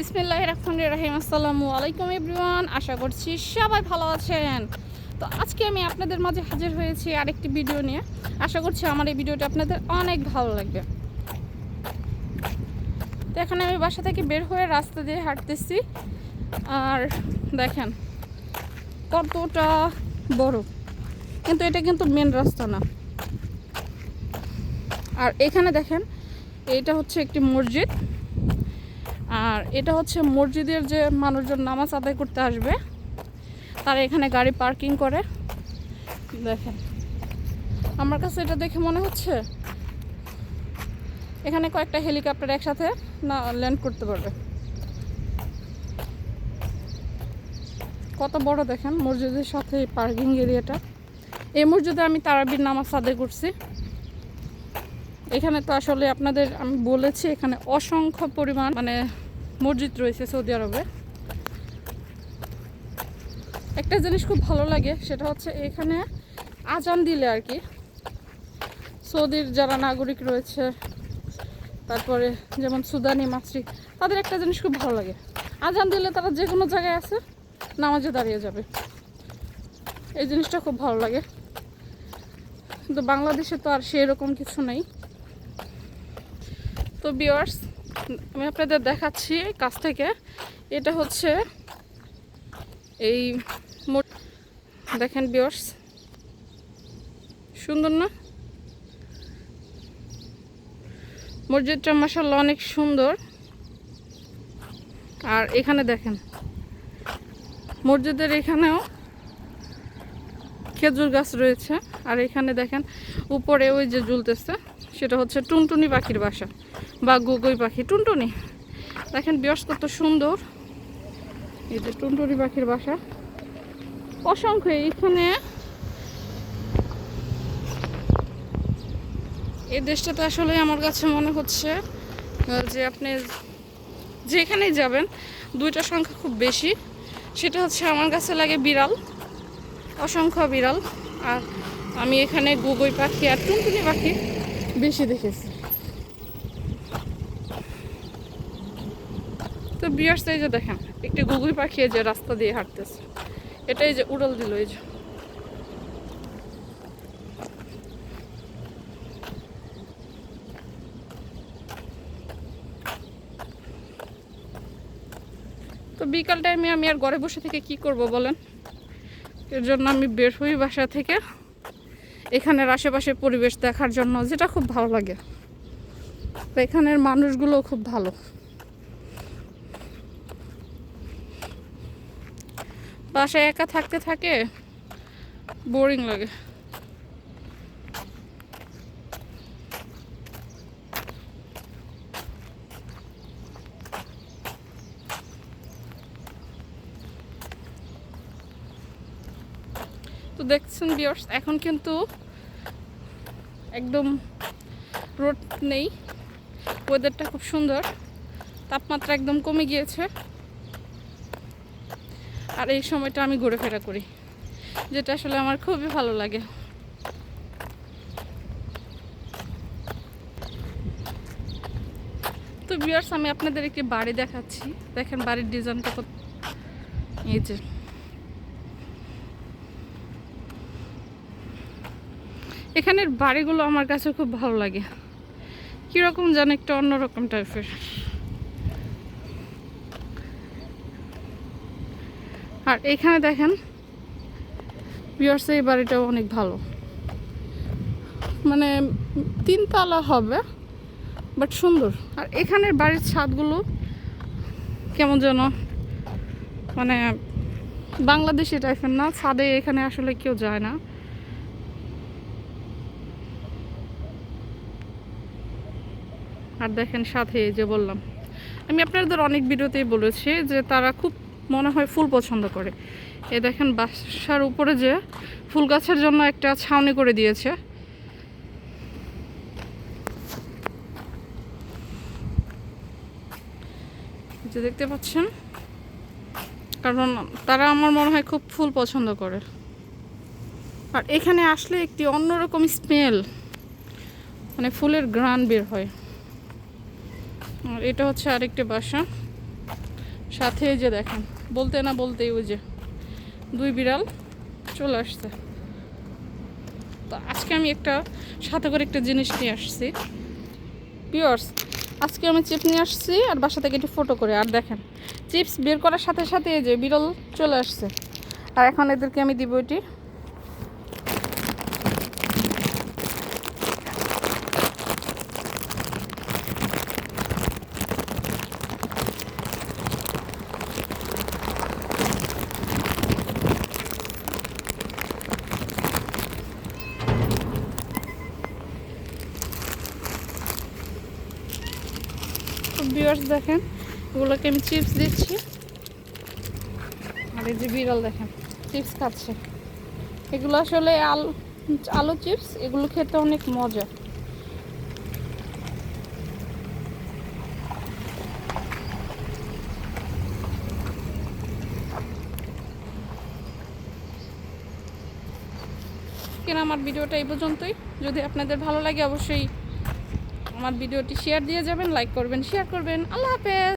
বিসমিল্লাহ রহমান রাহিম, আসসালামু আলাইকুম এভরিওয়ান, আশা করছি সবাই ভালো আছেন। তো আজকে আমি আপনাদের মাঝে হাজির হয়েছি আরেকটি ভিডিও নিয়ে। আশা করছি আমার এই ভিডিওটা আপনাদের অনেক ভালো লাগবে। তো এখানে আমি বাসা থেকে বের হয়ে রাস্তা দিয়ে হাঁটতেছি। আর দেখেন কতটা বড়। কিন্তু এটা কিন্তু মেন রাস্তা না। আর এখানে দেখেন এইটা হচ্ছে একটি মসজিদ। আর এটা হচ্ছে মসজিদের যে মানুষজন নামাজ আদায় করতে আসবে, তারা এখানে গাড়ি পার্কিং করে। দেখেন, আমার কাছে এটা দেখে মনে হচ্ছে এখানে কয়েকটা হেলিকপ্টার একসাথে না, ল্যান্ড করতে পারবে। কত বড় দেখেন মসজিদের সাথে পার্কিং এরিয়াটা। এই মসজিদে আমি তারাবির নামাজ আদায় করছি। এখানে তো আসলে আপনাদের আমি বলেছি, এখানে অসংখ্য পরিমাণ মানে মসজিদ রয়েছে সৌদি আরবে। একটা জিনিস খুব ভালো লাগে, সেটা হচ্ছে এখানে আজান দিলে আর কি, সৌদির যারা নাগরিক রয়েছে, তারপরে যেমন সুদানি মাতৃ তাদের একটা জিনিস খুব ভালো লাগে। আজান দিলে তারা যে কোনো জায়গায় আছে, নামাজে দাঁড়িয়ে যাবে। এই জিনিসটা খুব ভালো লাগে। কিন্তু বাংলাদেশে তো আর সেরকম কিছু নেই। তো বিয়ার্স আমি আপনাদের দেখাচ্ছি কাছ থেকে। এটা হচ্ছে এই দেখেন বিয়ার্স সুন্দর না? মসজিদটা মাসাল্লাহ অনেক সুন্দর। আর এখানে দেখেন, মসজিদের এখানেও খেজুর গাছ রয়েছে। আর এখানে দেখেন, উপরে ওই যে ঝুলতেছে, সেটা হচ্ছে টুনটুনি পাখির বাসা। বা গুগুই পাখি, টুনটুনি। দেখেন, বিয়স কত সুন্দর। এই যে টুনটুনি পাখির বাসা। অসংখ্য এইখানে এই দেশটাতে আসলে আমার কাছে মনে হচ্ছে যে আপনি যেখানেই যাবেন, দুইটা সংখ্যা খুব বেশি। সেটা হচ্ছে, আমার কাছে লাগে বিড়াল, অসংখ্য বিড়াল। আর আমি এখানে গুগুই পাখি আর টুনটুনি পাখি বেশি দেখেছি। তো বিয়ার্স এই যে দেখেন, একটি গুগুই পাখি যে রাস্তা দিয়ে হাঁটতেছে। এটাই যে উড়াল দিল এই যে। তো বিকাল টাইমে আমি আর ঘরে বসে থেকে কি করব বলেন? এর জন্য আমি বের হই বাসা থেকে। এখানের আশেপাশে পরিবেশ দেখার জন্য, যেটা খুব ভালো লাগে। এখানের মানুষগুলো খুব ভালো। বাসায় একা থাকতে থাকে, বোরিং লাগে। তো দেখছেন বিয়ার্স এখন কিন্তু একদম রোড নেই ওয়েদারটা খুব সুন্দর, তাপমাত্রা একদম কমে গিয়েছে। আর এই সময়টা আমি ঘোরাফেরা করি, যেটা আসলে আমার খুবই ভালো লাগে। তো বিয়ার্স আমি আপনাদের একটি বাড়ি দেখাচ্ছি। দেখেন বাড়ির ডিজাইনটা কত এই যে। এখানের বাড়িগুলো আমার কাছে খুব ভালো লাগে। কীরকম যেন একটা অন্যরকম টাইপের আর এখানে দেখেন বিয়ার্স এই বাড়িটাও অনেক ভালো। মানে তিনতলা হবে বাট সুন্দর। আর এখানের বাড়ির ছাদগুলো কেমন যেন মানে বাংলাদেশি টাইপের না, ছাদে এখানে আসলে কেউ যায় না। আর দেখেন সাথে যে বললাম, আমি আপনাদের অনেক ভিডিওতেই বলেছি যে তারা খুব মনে হয় ফুল পছন্দ করে। এ দেখেন বাসার উপরে যে ফুল গাছের জন্য একটা ছাউনি করে দিয়েছে। যে দেখতে পাচ্ছেন? কারণ তারা আমার মনে হয় খুব ফুল পছন্দ করে। আর এখানে আসলে একটি অন্যরকম স্মেল মানে ফুলের গ্রান বের হয়। আর এটা হচ্ছে আরেকটি বাসা। সাথে যে দেখেন। বলতে না বলতেই ওই যে দুই বিড়াল চলে আসছে। তো আজকে আমি একটা সাথে করে একটা জিনিস নিয়ে আসছি। পিওর্স আজকে আমি চিপ নিয়ে আসছি আর বাসা থেকে একটু ফটো করে। আর দেখেন চিপস বের করার সাথে সাথে এই যে বিড়াল চলে আসছে। আর এখন এদেরকে আমি দিব এটি ভিউয়ার্স দেখেন, এগুলোকে আমি চিপস দিচ্ছি। আর এই যে বিড়াল দেখেন চিপস খাচ্ছে। এগুলো আসলে আলু আলু চিপস এগুলো খেতে অনেক মজা। কেন আমার ভিডিওটা এই পর্যন্তই? যদি আপনাদের ভালো লাগে, অবশ্যই আমার ভিডিওটি শেয়ার দিয়ে যাবেন লাইক করবেন শেয়ার করবেন। আল্লাহ হাফেজ।